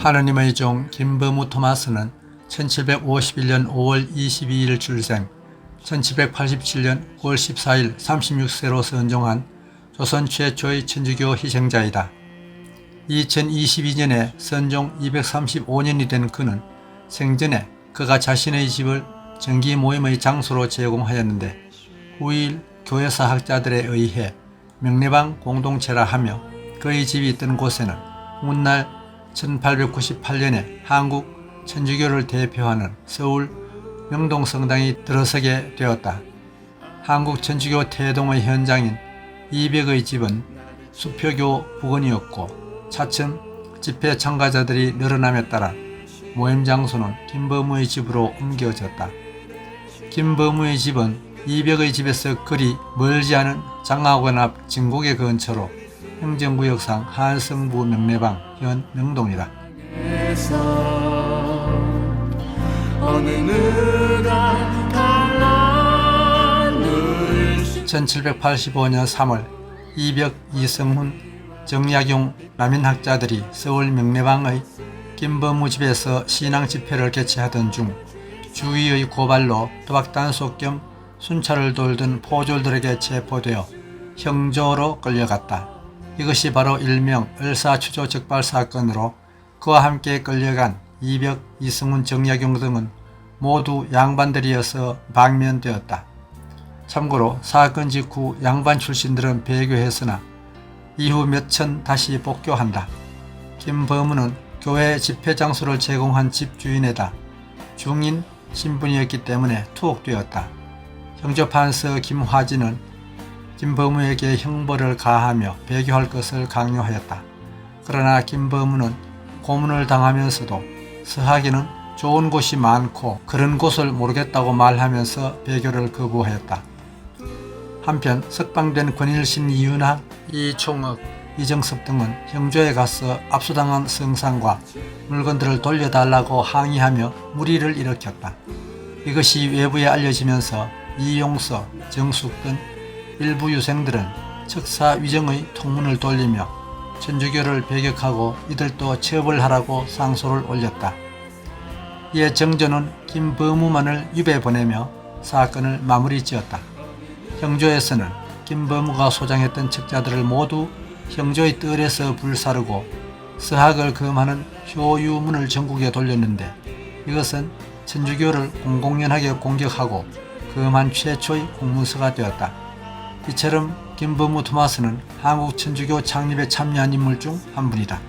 하느님의 종 김범우 토마스는 1751년 5월 22일 출생, 1787년 9월 14일 36세로 선종한 조선 최초의 천주교 희생자이다. 2022년에 선종 235년이 된 그는 생전에 그가 자신의 집을 정기 모임의 장소로 제공하였는데 후일 교회사 학자들에 의해 명례방 공동체라 하며 그의 집이 있던 곳에는 훗날 1898년에 한국 천주교를 대표하는 서울 명동성당이 들어서게 되었다. 한국 천주교 태동의 현장인 이백의 집은 수표교 부근이었고 차츰 집회 참가자들이 늘어남에 따라 모임 장소는 김범우의 집으로 옮겨졌다. 김범우의 집은 이백의 집에서 그리 멀지 않은 장하관 앞 진곡의 근처로 행정구역상 한성부 명례방 갈라를 1785년 3월 이벽 이성훈 정약용 남인학자들이 서울 명례방의 김범우 집에서 신앙 집회를 개최하던 중 주위의 고발로 도박 단속 겸 순찰을 돌던 포졸들에게 체포되어 형조로 끌려갔다. 이것이 바로 일명 을사추조 적발 사건으로 그와 함께 끌려간 이벽, 이승훈, 정약용 등은 모두 양반들이어서 방면되었다. 참고로 사건 직후 양반 출신들은 배교했으나 이후 몇 천 다시 복교한다. 김범우는 교회 집회 장소를 제공한 집주인에다 중인 신분이었기 때문에 투옥되었다. 형조 판서 김화진은 김범우에게 형벌을 가하며 배교할 것을 강요하였다. 그러나 김범우는 고문을 당하면서도 서하기는 좋은 곳이 많고 그런 곳을 모르겠다고 말하면서 배교를 거부하였다. 한편 석방된 권일신 이윤하, 이총학, 이정섭 등은 형조에 가서 압수당한 성상과 물건들을 돌려달라고 항의하며 무리를 일으켰다. 이것이 외부에 알려지면서 이용서, 정숙 등 일부 유생들은 척사 위정의 통문을 돌리며 천주교를 배격하고 이들도 처벌하라고 상소를 올렸다. 이에 정조는 김범우만을 유배 보내며 사건을 마무리 지었다. 형조에서는 김범우가 소장했던 척자들을 모두 형조의 뜰에서 불사르고 서학을 금하는 효유문을 전국에 돌렸는데 이것은 천주교를 공공연하게 공격하고 금한 최초의 공문서가 되었다. 이처럼 김범우 토마스는 한국 천주교 창립에 참여한 인물 중 한 분이다.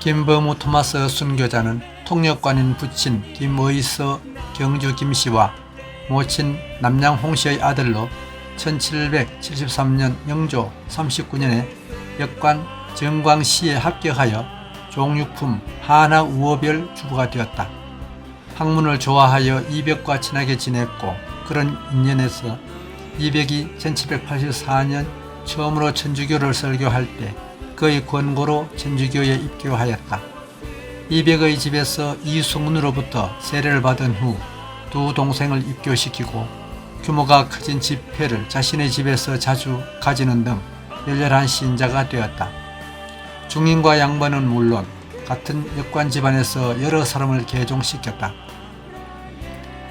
김범우 토마스 순교자는 통역관인 부친 김의서 경주 김씨와 모친 남양 홍 씨의 아들로 1773년 영조 39년에 역관 정광시에 합격하여 종육품 하나 우어별 주부가 되었다. 학문을 좋아하여 이백과 친하게 지냈고 그런 인연에서 이백이 1784년 처음으로 천주교를 설교할 때 그의 권고로 천주교에 입교하였다. 이백의 집에서 이승훈으로부터 세례를 받은 후 두 동생을 입교시키고 규모가 커진 집회를 자신의 집에서 자주 가지는 등 열렬한 신자가 되었다. 중인과 양반은 물론 같은 역관 집안에서 여러 사람을 개종시켰다.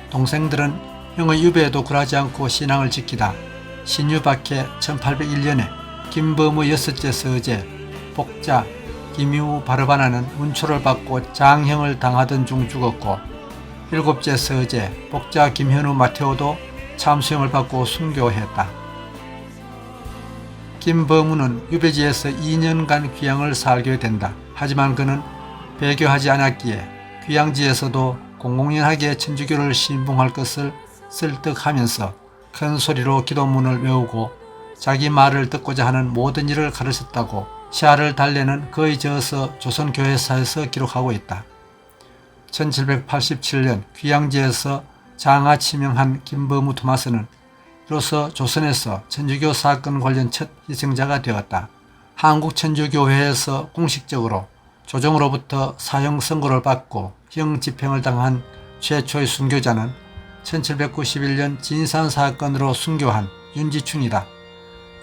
동생들은 형의 유배에도 굴하지 않고 신앙을 지키다 신유박해 1801년에 김범우 여섯째 서재 복자 김유 바르바나는 운초를 받고 장형을 당하던 중 죽었고 일곱째 서재 복자 김현우 마테오도 참수형을 받고 순교했다. 김범우는 유배지에서 2년간 귀양을 살게 된다. 하지만 그는 배교하지 않았기에 귀양지에서도 공공연하게 천주교를 신봉할 것을 설득하면서 큰 소리로 기도문을 외우고 자기 말을 듣고자 하는 모든 일을 가르쳤다고 시아를 달래는 그의 저서 조선교회사에서 기록하고 있다. 1787년 귀양지에서 장하 치명한 김범우 토마스는 이로써 조선에서 천주교 사건 관련 첫 희생자가 되었다. 한국천주교회에서 공식적으로 조정으로부터 사형 선고를 받고 형 집행을 당한 최초의 순교자는 1791년 진산 사건으로 순교한 윤지춘이다.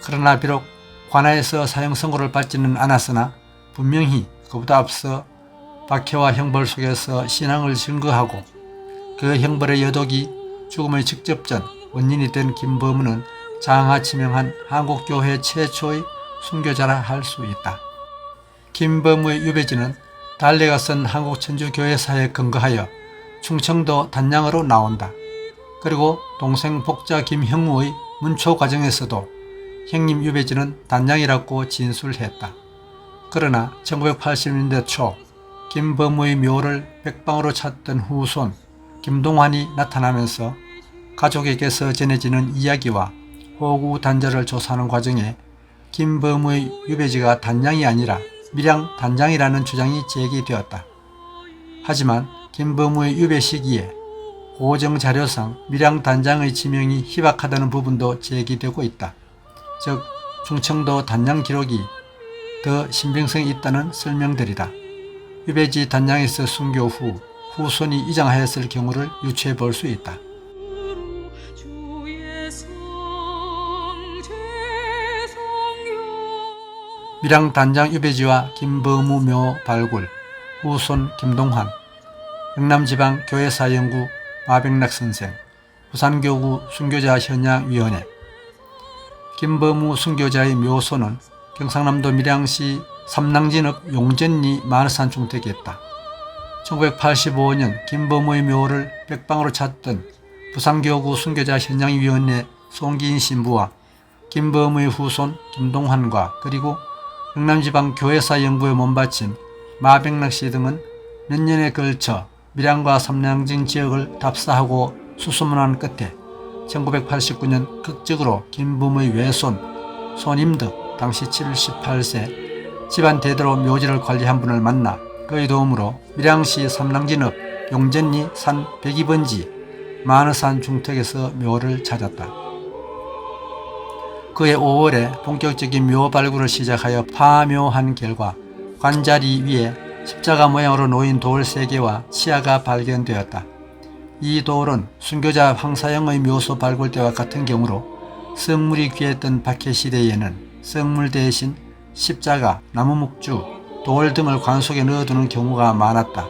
그러나 비록 관하에서 사형 선고를 받지는 않았으나 분명히 그보다 앞서 박해와 형벌 속에서 신앙을 증거하고 그 형벌의 여독이 죽음의 직접전 원인이 된 김범우는 장하 치명한 한국교회 최초의 순교자라 할 수 있다. 김범우의 유배지는 달래가 쓴 한국천주교회사에 근거하여 충청도 단양으로 나온다. 그리고 동생 복자 김형우의 문초 과정에서도 형님 유배지는 단양이라고 진술했다. 그러나 1980년대 초 김범우의 묘를 백방으로 찾던 후손 김동환이 나타나면서 가족에게서 전해지는 이야기와 호구 단절을 조사하는 과정에 김범우의 유배지가 단양이 아니라 밀양 단장이라는 주장이 제기되었다. 하지만 김범우의 유배 시기에 고정 자료상 밀양 단장의 지명이 희박하다는 부분도 제기되고 있다. 즉 충청도 단양 기록이 더 신빙성이 있다는 설명들이다. 유배지 단양에서 순교 후 후손이 이장하였을 경우를 유추해 볼 수 있다. 밀양 단장 유배지와 김범우 묘 발굴, 후손 김동환, 영남지방 교회사 연구 마백락 선생, 부산교구 순교자 현양위원회, 김범우 순교자의 묘소는 경상남도 밀양시 삼낭진읍 용전리 마늘산 중택에 있다. 1985년 김범우의 묘를 백방으로 찾던 부산교구 순교자 현장위원회 송기인 신부와 김범우의 후손 김동환과 그리고 영남지방 교회사 연구에 몸바친 마백락 씨 등은 몇 년에 걸쳐 밀양과 삼량진 지역을 답사하고 수소문한 끝에 1989년 극적으로 김범의 외손 손임덕 당시 78세 집안 대대로 묘지를 관리한 분을 만나 그의 도움으로 밀양시 삼랑진읍 용전리 산 102번지 마느산 중택에서 묘를 찾았다. 그해 5월에 본격적인 묘 발굴을 시작하여 파묘한 결과 관자리 위에 십자가 모양으로 놓인 돌 3개와 치아가 발견되었다. 이 돌은 순교자 황사영의 묘소 발굴 때와 같은 경우로 성물이 귀했던 박해 시대에는 성물 대신 십자가, 나무 묵주, 돌 등을 관 속에 넣어두는 경우가 많았다.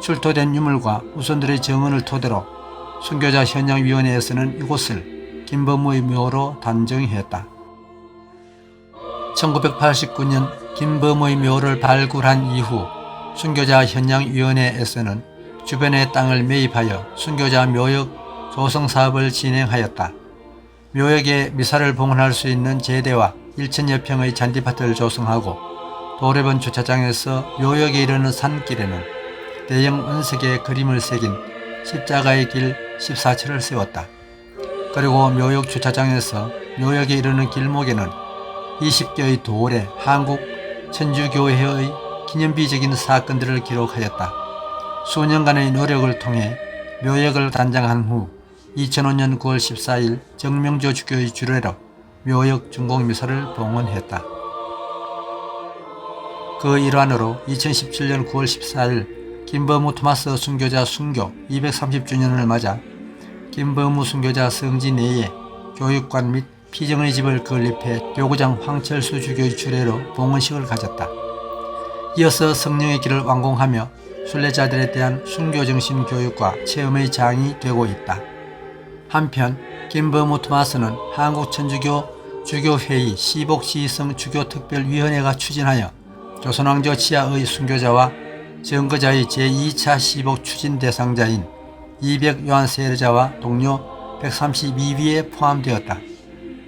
출토된 유물과 후손들의 증언을 토대로 순교자 현장위원회에서는 이곳을 김범우의 묘로 단정했다. 1989년 김범우의 묘를 발굴한 이후 순교자 현장위원회에서는 주변의 땅을 매입하여 순교자 묘역 조성 사업을 진행하였다. 묘역에 미사를 봉헌할 수 있는 제대와 1천여 평의 잔디밭을 조성하고 도래번 주차장에서 묘역에 이르는 산길에는 대형 은색의 그림을 새긴 십자가의 길 14철을 세웠다. 그리고 묘역 주차장에서 묘역에 이르는 길목에는 20개의 돌에 한국 천주교회의 기념비적인 사건들을 기록하였다. 수년간의 노력을 통해 묘역을 단장한 후 2005년 9월 14일 정명조 주교의 주례로 묘역 중공미사를 봉헌했다. 그 일환으로 2017년 9월 14일 김범우 토마스 순교자 순교 230주년을 맞아 김범우 순교자 성지 내에 교육관 및 피정의 집을 건립해 교구장 황철수 주교의 주례로 봉헌식을 가졌다. 이어서 성령의 길을 완공하며 순례자들에 대한 순교정신 교육과 체험의 장이 되고 있다. 한편 김범우 토마스는 한국천주교 주교회의 시복시성 주교특별위원회가 추진하여 조선왕조 치하의 순교자와 정거자의 제2차 시복 추진 대상자인 200 요한 세례자와 동료 132위에 포함되었다.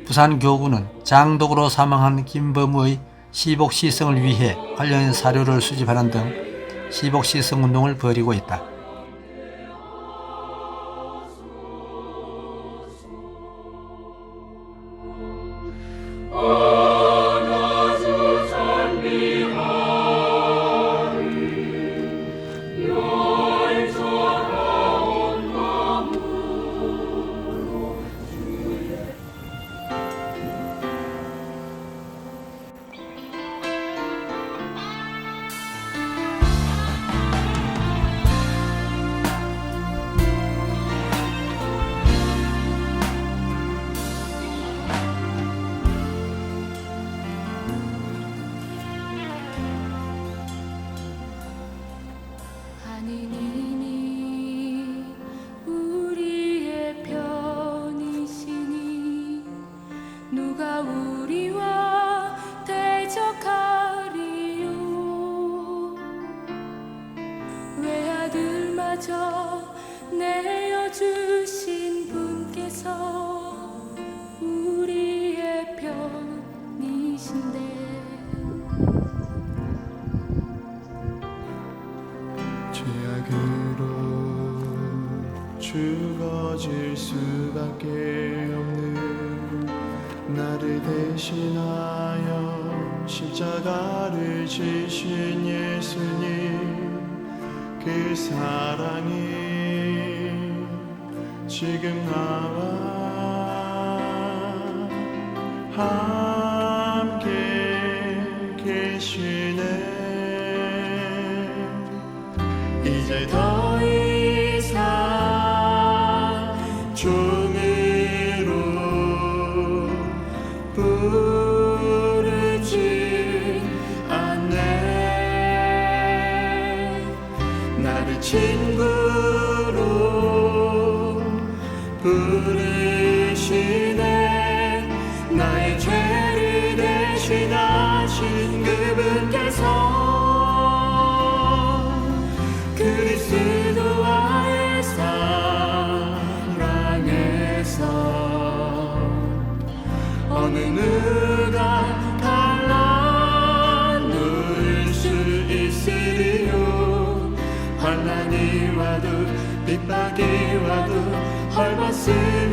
부산 교구는 장독으로 사망한 김범우의 시복시성을 위해 관련 사료를 수집하는 등 시복시성 운동을 벌이고 있다. 대신하여 십자가를 지신 예수님 그 사랑이 지금 나와 함께 계시네. 이제 더 see.